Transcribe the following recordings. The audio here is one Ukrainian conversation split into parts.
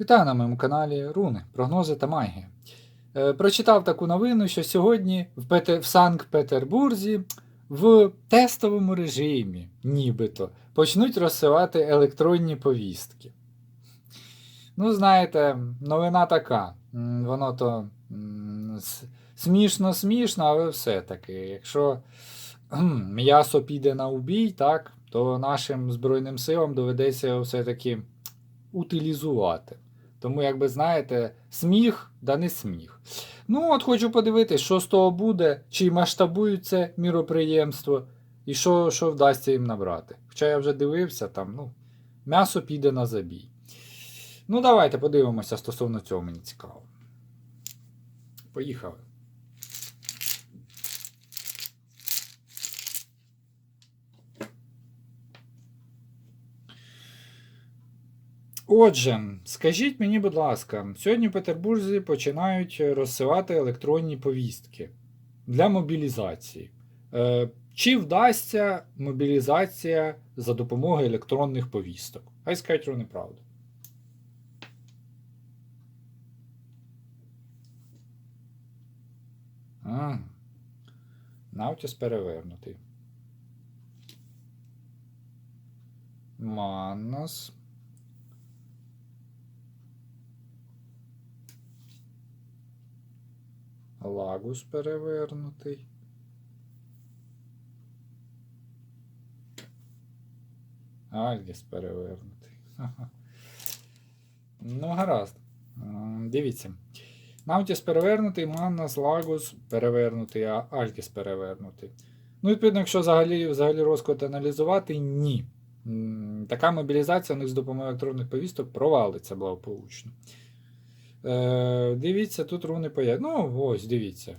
Вітаю на моєму каналі Руни, прогнози та магія. Е, прочитав таку новину, що сьогодні в, Пете... в Санкт-Петербурзі в тестовому режимі, нібито, почнуть розсилати електронні повістки. Ну, знаєте, новина така. Воно то смішно-смішно, але все-таки, якщо м'ясо піде на убій, так, то нашим Збройним силам доведеться все-таки утилізувати. Тому, як би знаєте, сміх, да не сміх. Ну, от хочу подивитись, що з того буде, чи масштабують це міроприємство, і що, що вдасться їм набрати. Хоча я вже дивився, там, ну, м'ясо піде на забій. Ну, давайте подивимося стосовно цього мені цікаво. Поїхали. Отже, скажіть мені, будь ласка, сьогодні в Петербурзі починають розсилати електронні повістки для мобілізації. Е, чи вдасться мобілізація за допомогою електронних повісток? Хай скажуть вони правду. Навтіс перевернутий. Маннас. Лагус перевернутий. Альгіс перевернутий. Ну, гаразд. Дивіться. Наутіс перевернутий, Маннас, Лагус перевернутий, а Альгіс перевернутий. Ну, відповідно, якщо взагалі, взагалі розклад аналізувати, ні. Така мобілізація у них з допомогою електронних повісток провалиться благополучно. Е, дивіться, тут руни появляться. Ну, ось, дивіться.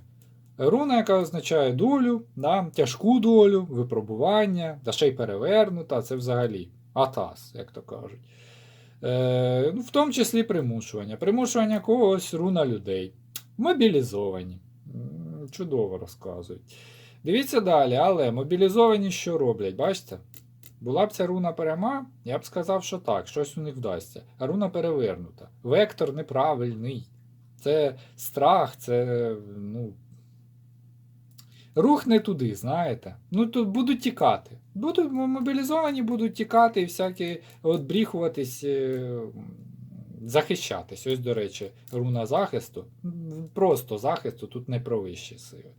Руна, яка означає долю, да, тяжку долю, випробування, та ще й перевернута, це взагалі атас, як то кажуть. Е, ну, в тому числі примушування. Примушування когось руна людей. Мобілізовані. Чудово розказують. Дивіться далі, але мобілізовані що роблять? Бачите? Була б ця руна пряма, я б сказав, що так, щось у них вдасться. А руна перевернута. Вектор неправильний. Це страх, це. ну, Рух не туди, знаєте. Ну тут будуть тікати. Будуть мобілізовані, будуть тікати і всякі от бріхуватись, е, захищатись. Ось, до речі, руна захисту. Просто захисту, тут не про вищі сили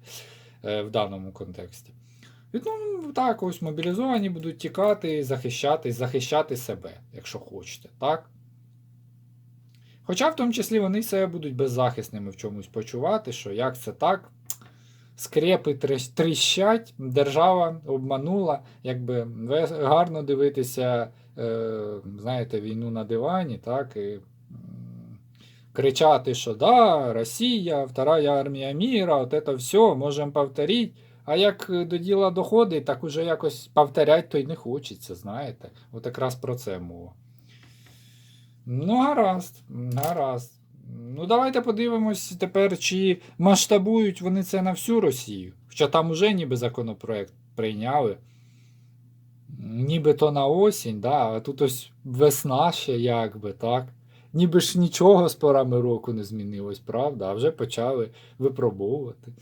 е, в даному контексті. Ну, так, ось мобілізовані будуть тікати, захищатись, захищати себе, якщо хочете, так? Хоча в тому числі вони себе будуть беззахисними в чомусь почувати, що як це так, скрепи тріщать, держава обманула, якби гарно дивитися, е, знаєте, війну на дивані, так, і кричати, що да, Росія, вторая армія міра, от це все, можемо повторити. А як е, до діла доходить, так уже якось повторять, то й не хочеться, знаєте. От якраз про це мова. Ну, гаразд, гаразд. Ну, давайте подивимось тепер, чи масштабують вони це на всю Росію. Хоча там уже ніби законопроект прийняли. Ніби то на осінь, да, а тут ось весна ще якби, так. Ніби ж нічого з порами року не змінилось, правда? А вже почали випробовувати.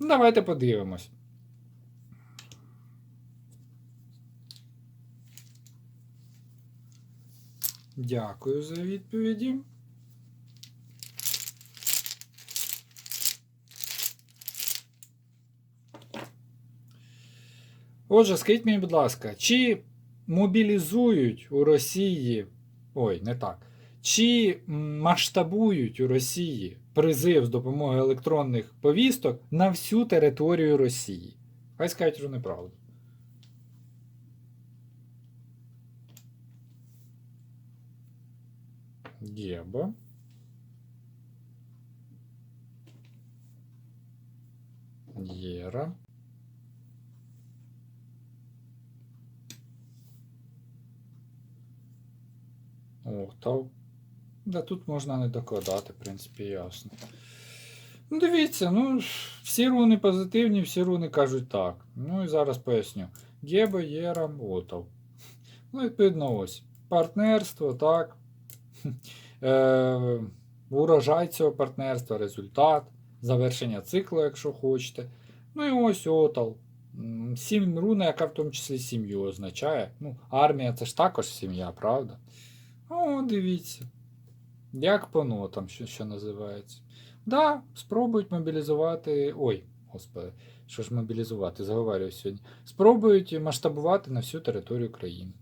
Ну, давайте подивимось. Дякую за відповіді. Отже, скажіть мені, будь ласка, чи мобілізують у Росії. Ой, не так. Чи масштабують у Росії призив з допомогою електронних повісток на всю територію Росії? Хай скажуть, що неправду. Геба. Єра. О, та. Да тут можна не докладати, в принципі, ясно. Ну, дивіться, ну, всі руни позитивні, всі руни кажуть так. Ну і зараз поясню. Геба, Єра, Отов. Ну, відповідно, ось. Партнерство, так. Е, урожай цього партнерства, результат, завершення циклу, якщо хочете. Ну і ось отал. Сім руна, яка в тому числі сім'ю означає. Ну, армія це ж також сім'я, правда? О, дивіться. Як по нотам, що, що називається. Да, спробують мобілізувати. Ой, господи, що ж мобілізувати, заговорюю сьогодні. Спробують масштабувати на всю територію країни.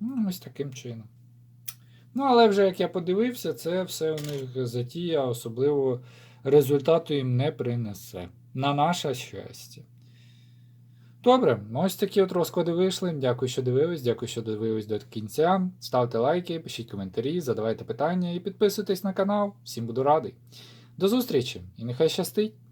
Ну, ось таким чином. Ну, але вже як я подивився, це все у них затія, особливо результату їм не принесе. На наше щастя. Добре, ну ось такі от розклади вийшли. Дякую, що дивились, дякую, що дивились до кінця. Ставте лайки, пишіть коментарі, задавайте питання і підписуйтесь на канал. Всім буду радий. До зустрічі і нехай щастить!